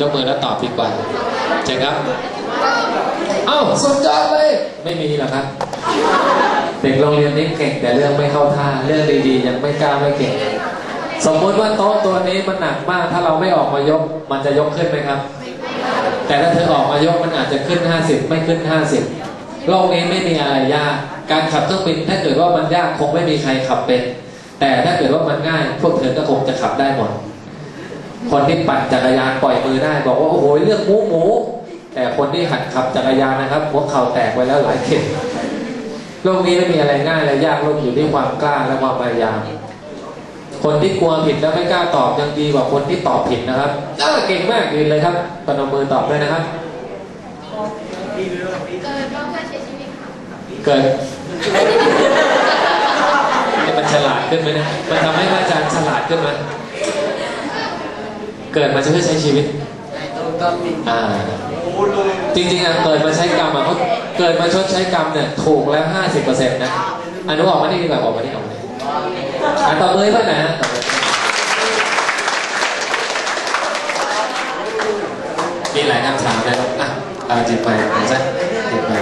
ยกมือแล้วตอบดีกว่าเชิญครับ เอ้าสุดยอดเลย ไม่มีหรอกครับ เด็กโรงเรียนนี้เก่งแต่เรื่องไม่เข้าท่า เรื่องดีๆ ยังไม่กล้าไม่เก่ง สมมุติว่าโต๊ะตัวนี้มันหนักมาก ถ้าเราไม่ออกมายก มันจะยกขึ้นไหมครับ แต่ถ้าเธอออกมายกมันอาจจะขึ้น 50 ไม่ขึ้น 50 โลกนี้ไม่มีอะไรยาก การขับเครื่องบินถ้าเกิดว่ามันยากคงไม่มีใครขับเป็น แต่ถ้าเกิดว่ามันง่าย พวกเธอก็คงจะขับได้หมด คนที่ปั่นจักรยานปล่อยมือได้ บอกว่าโอ้โหเรื่องหมูหมู แต่คนที่หัดขับจักรยานนะครับหัวเข่าแตกไปแล้วหลายเข็มโลกนี้ไม่มีอะไรง่ายและยากโลกอยู่ที่ความกล้าและความพยายาม คนที่กลัวผิดแล้วไม่กล้าตอบยังดีกว่าคนที่ตอบผิดนะครับเออเก่งมากยืนเลยครับปนมมือตอบด้วยนะครับ เกิดต้องการใช้ชีวิตค่ะเกิดนี่มันฉลาดขึ้นไหมเนะมันทำให้พระอาจารย์ฉลาดขึ้นไหม เกิดมาจะเพื่อใช้ชีวิตอ่าจริงๆอะเกิดมาใช้กรรมอะเขาเกิดมาชดใช้กรรมเนี่ยถูกแล้วห้าสิบเปอร์เซ็นต์นะอนุออกมานี่ดีกว่าออกมานี่ออกมานี่อะตบมือให้เพื่อนหนะมีหลายคำถามเลยอะเอาจิบไปเอาซะจิบไป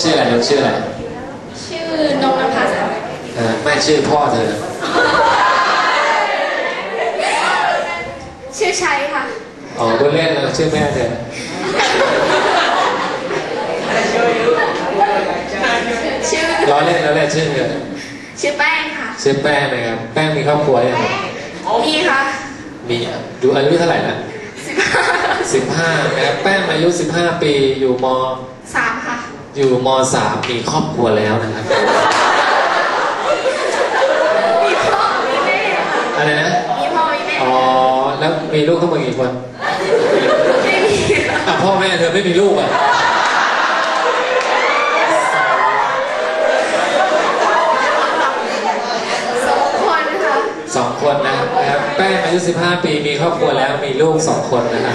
ชื่ออะไรลูกชื่ออะไร ชื่อนงนภาสาเออไม่ชื่อพ่อเธอ ชื่อชัยค่ะ อ๋อพูดเล่นนะชื่อแม่เธอชื่อล้อเล่นแล้วแหละชื่อเธอชื่อแป้งค่ะ ชื่อแป้งนะครับ แป้งมีครอบครัวยังไงมีค่ะ มีดูอายุเท่าไหร่ละสิบห้าสิบห้านะครับ แป้งอายุสิบห้าปี อยู่มสามค่ะ อยู่มสามมีครอบครัวแล้วนะครับ มีพ่อมีแม่ค่ะอะไรนะ มีพ่อมีแม่ อ๋อ แล้วมีลูกทั้งหมดกี่คนไม่มีค่ะอะพ่อแม่เธอไม่มีลูกอะสองคนค่ะสองคนนะครับแป้งอายุสิบห้าปีมีครอบครัวแล้วมีลูกสองคนนะครับ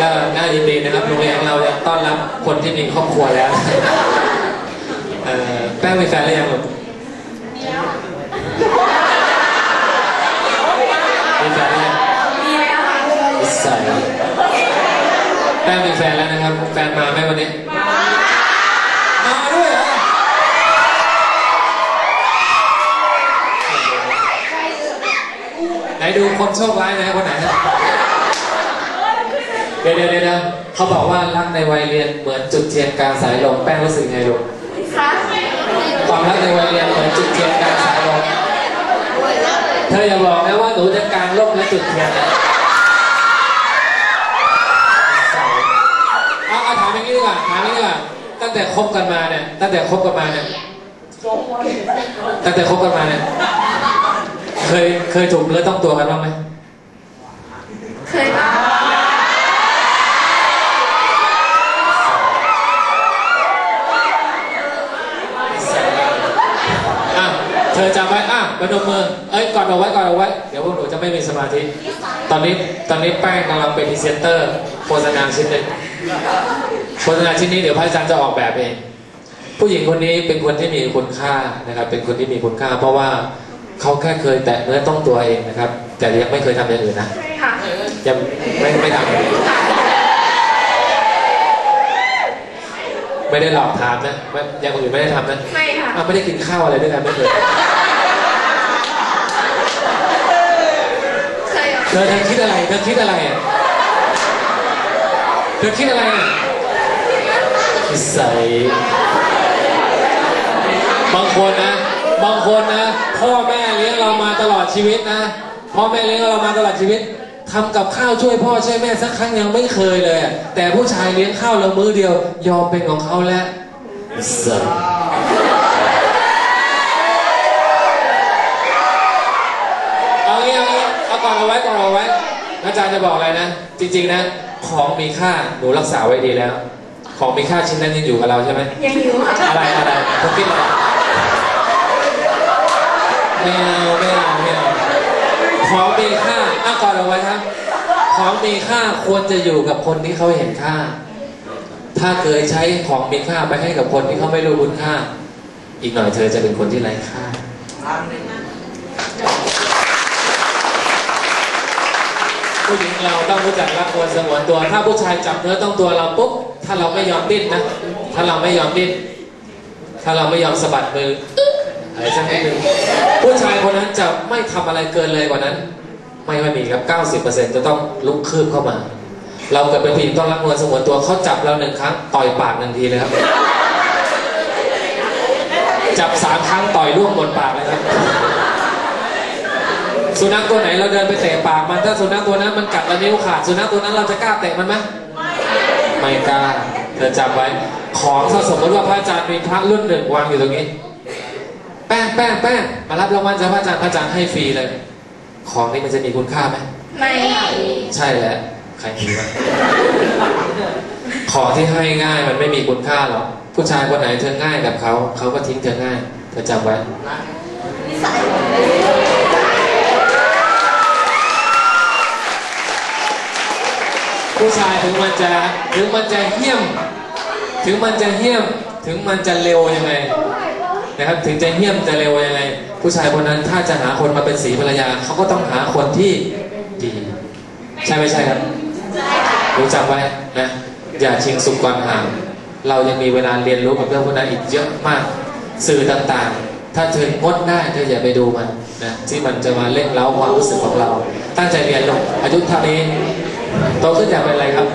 ก็น่ายินดีนะครับโรงเรียนของเรายังต้อนรับคนที่มีครอบครัวแล้วเอ่อแป้งมีแฟนหรือยังลูกมีแฟนหรือยัง มีแล้วค่ะ สแป้งมีแฟนแล้วนะครับ แฟนมาไหมวันนี้ มาด้วยเหรอไหนดูคนโชคร้ายนะคนไหนนะเดี๋ยวเดี๋ยวเดี๋ยวเขาบอกว่ารักในวัยเรียนเหมือนจุดเทียนกลางสายลมแป้งรู้สึกไงลูกค่ะความรักในวัยเรียนเหมือนจุดเทียนกลางสายลมเธออย่าบอกนะว่าหนูจะกลางร่มและจุดเทียนนะเอาเอาถามอย่างนี้ดีกว่าถามอย่างนี้ดีกว่าตั้งแต่คบกันมาเนี่ยตั้งแต่คบกันมาเนี่ยตั้งแต่คบกันมาเนี่ยเคยเคยถูกเนื้อต้องตัวกันบ้างไหมเคยบ้างอะเธอจำไว้อะประนมมือ เอ้ยก่อนเอาไว้ก่อนเอาไว้ เดี๋ยวพวกหนูจะไม่มีสมาธิ ตอนนี้ตอนนี้แป้งกำลังเป็นพรีเซนเตอร์โฆษณาชิ้นหนึ่ง โฆษณาชิ้นนี้เดี๋ยวพระอาจารย์จะออกแบบเอง ผู้หญิงคนนี้เป็นคนที่มีคุณค่านะครับ เป็นคนที่มีคุณค่า เพราะว่าเขาแค่เคยแตะเนื้อต้องตัวเองนะครับ แต่ยังไม่เคยทำอย่างอื่นนะใช่ค่ะยังไม่ไม่ทำไม่ได้หลอกถามนะไม่อย่างอื่นไม่ได้ทำนะไม่ค่ะอะไม่ได้กินข้าวอะไรด้วยกันไม่เคยเคยเธอเธอคิดอะไรเธอคิดอะไรอะเธอคิดอะไรอะ นิสัยบางคนนะ บางคนนะ พ่อแม่เลี้ยงเรามาตลอดชีวิตนะ พ่อแม่เลี้ยงเรามาตลอดชีวิตทำกับข้าวช่วยพ่อช่วยแม่สักครั้งยังไม่เคยเลย แต่ผู้ชายเลี้ยงข้าวเรามื้อเดียวยอมเป็นของเขาแล้วสัเอางี้เอางี้เอาก่อนเอาไว้ก่อนเอาไว้อาจารย์จะบอกอะไรนะ จริง ๆ นะ ของมีค่าหนูรักษาไว้ดีแล้ว ของมีค่าชิ้นนั้นยังอยู่กับเราใช่ไหมยังอยู่ค่ะอะไรอะไรเธอคิดอะไรไม่เอาไม่เอาไม่เอาของมีค่าอะก่อนเอาไว้ครับ ของมีค่าควรจะอยู่กับคนที่เขาเห็นค่า ถ้าเคยใช้ของมีค่าไปให้กับคนที่เขาไม่รู้คุณค่า อีกหน่อยเธอจะเป็นคนที่ไร้ค่า ผู้หญิงเราต้องรู้จักรักควรสงวนตัว ถ้าผู้ชายจับเนื้อต้องตัวเราปุ๊บถ้าเราไม่ยอมดิ้นนะถ้าเราไม่ยอมดิ้นถ้าเราไม่ยอมสะบัดมืออะไรสักนิดหนึ่งผู้ชายคนนั้นจะไม่ทำอะไรเกินเลยกว่านั้น ไม่ว่มีครับ 90%จะต้องลุกคืบเข้ามา เราเกิดเป็นผู้หญิงต้องรักนวลสงวนตัวเขาจับเราหนึ่งครั้งต่อยปากหนึ่งทีเลยครับจับสามครั้งต่อยร่วงหมดปากเลยครับ สุนัขตัวไหนเราเดินไปเตะปากมันถ้าสุนัขตัวนั้นมันกัดแล้วนิ้วขาดสุนัขตัวนั้นเราจะกล้าเตะมันไหมไม่กล้าเธอจำไว้ ของถ้าสมมติว่าพระอาจารย์มีพระรุ่นหนึ่งวางอยู่ตรงนี้ แป้งแป้งแป้งมารับรางวัลจากพระอาจารย์พระอาจารย์ให้ฟรีเลย ของนี้มันจะมีคุณค่าไหมไม่ค่ะใช่แล้วใครมีวะของที่ให้ง่ายมันไม่มีคุณค่าหรอกผู้ชายคนไหนเธอง่ายกับเขาเขาก็ทิ้งเธอง่ายเธอจำไว้ ผู้ชายถึงมันจะถึงมันจะเหี้ยม ถึงมันจะเหี้ยม ถึงมันจะเร็วยังไงนะครับถึงจะเหี้ยมจะเร็วยังไง ผู้ชายคนนั้นถ้าจะหาคนมาเป็นสีภรรยาเขาก็ต้องหาคนที่ดี ใช่ไม่ใช่ครับ รู้จำไว้นะอย่าชิงสุกก่อนห่างเรายังมีเวลาเรียนรู้กับเรื่องพวกนั้นอีกเยอะมาก สื่อต่างๆ ถ้าเธองดได้เธออย่าไปดูมันนะที่มันจะมาเล่นเล้าความรู้สึกของเรา ตั้งใจเรียนลงอายุเท่านี้ โตขึ้นอยากเป็นอะไรครับ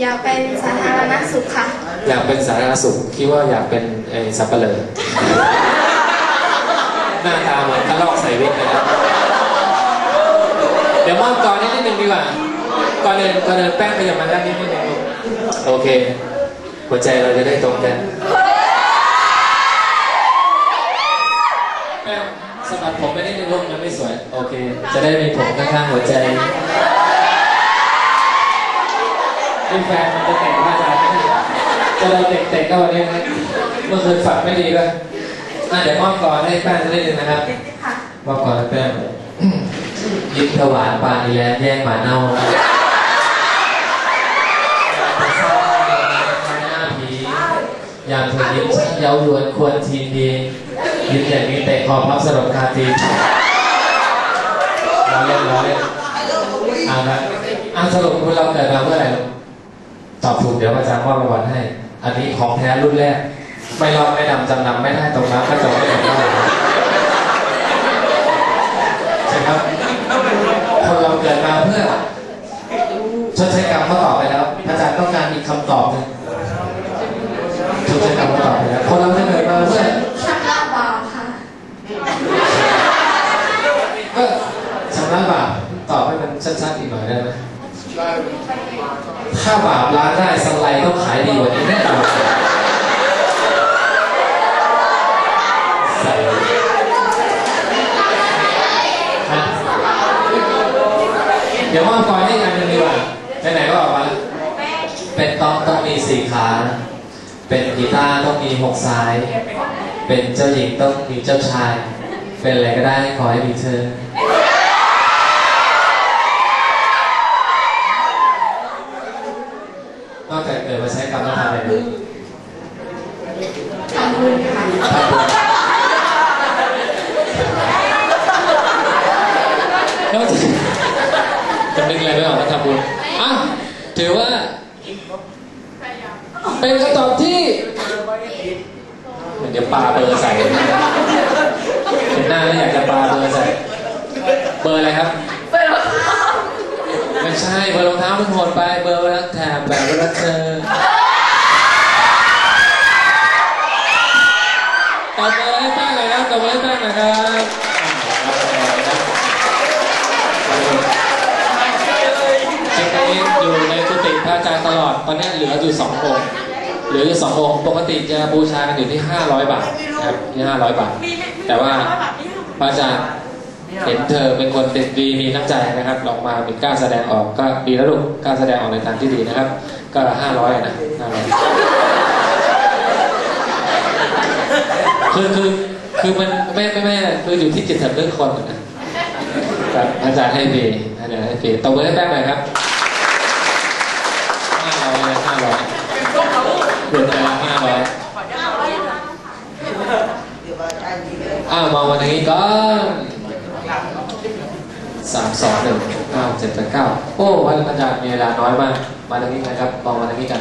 อยากเป็นสาธารณสุขค่ะ อยากเป็นสาธารณสุขคิดว่าอยากเป็นไอ้สับเปลือหน้าตาเหมือนกระลอกใส่วิกเลยนะเดี๋ยวมอบก่อนนิดนึงดีกว่าก่อนเดินก่อนเดินแป้งไปอย่างมันด้านนี้นิดนึงลูกโอเค หัวใจเราจะได้ตรงกันแป้งสะบัดผมไปนิดนึงลูกมันไม่สวย โอเค จะได้มีผมข้างๆหัวใจ นี่แฟนมันจะแต่งผ้าจานได้จะเราเด็กๆก็วันนี้นะเมื่อคืนฝันไม่ดีด้วยอะเดี๋ยวมอบก่อนให้แป้งนิดนึงนะครับค่ะมอบก่อนให้แป้งยิ้มถวานปานอีแล้วแย่งหมาเน่าอยางเธอยิ้มช่างเย้ายวนควรทีดียิ้มอย่างนี้เตะคอพับสลบคาทีล้อเล่นล้อเล่นอ่าครับอ่าสรุปคุณเราเกิดมาเมื่อไหร่ ตอบถูกเดี๋ยวอาจารย์มอบรางวัลให้ อันนี้ของแท้รุ่นแรก ไม่รอดไม่ดำจำนำไม่ได้ตรงนั้นก็จะไม่ได้ใช่ครับ คนเราเกิดมาเพื่อชดใช้กรรมเขาตอบไปแล้ว อาจารย์ต้องการอีกคำตอบหนึ่งชดใช้กรรมเขาตอบไปแล้ว คนเราจะเกิดมาเพื่อ ชำระบาปค่ะ ก็ชำระบาปตอบให้มันชัดๆอีกหน่อยได้ไหมถ้าบาปล้างได้สไลด์ต้องขายดีกว่านี้แน่นอนใส่ฮะ เดี๋ยวมอบก่อนให้อีกอันหนึงดีกว่าไหนๆก็ออกมาแล้วเป็นต้องต้องมีสี่ขา เป็นกีตาร์ต้องมีหกสาย เป็นเจ้าหญิงต้องมีเจ้าชาย เป็นอะไรก็ได้ขอให้มีเธอ นอกจากเกิดมาใช้กรรมแล้วทำอะไรนะ ทำบุญค่ะ ทำบุญนอกจากจะนึกอะไรไม่ออกแล้วทำบุญอะถือว่า เป็นคำตอบที่เดี๋ยวปาเบอร์ใส่เห็นหน้าแล้วอยากจะปาเบอร์ใส่ เบอร์อะไรครับเปิดรองเท้าไม่ใช่เบอร์รองเท้ามันโหดไปเบอร์รักแถบแบบรักเธอตบเบอร์ให้แป้งหน่อยครับตบเบอร์ให้แป้งหน่อยครับเช็คนี้อยู่ในกุฏิพระอาจารย์ตลอดตอนนี้เหลืออยู่สององค์ เหลืออยู่สององค์ปกติจะบูชากันอยู่ที่500บาทนะครับที่500บาท แต่ว่าพระอาจารย์เห็นเธอเป็นคนเด็กดีมีน้ำใจนะครับลองมาเป็นกล้าแสดงออกก็ดีแล้วลูกกล้าแสดงออกในทางที่ดีนะครับ ก็ห้าร้อยนะห้าร้อยคือคือคือมันไม่ไม่ไม่คืออยู่ที่จิตสำนึกคนนะครับอาจารย์ให้ฟรีอาจารย์ให้ฟรีตบมือให้แป้งหน่อยครับห้าร้อยห้าร้อย รวมแล้วห้าร้อยอ้าวมองมาทางนี้ก็สามสองหนึ่งเก้าเจ็ดแปดเก้าโอ้พระอาจารย์มีเวลาน้อยมาก มาทางนี้นะครับมองมาทางนี้กัน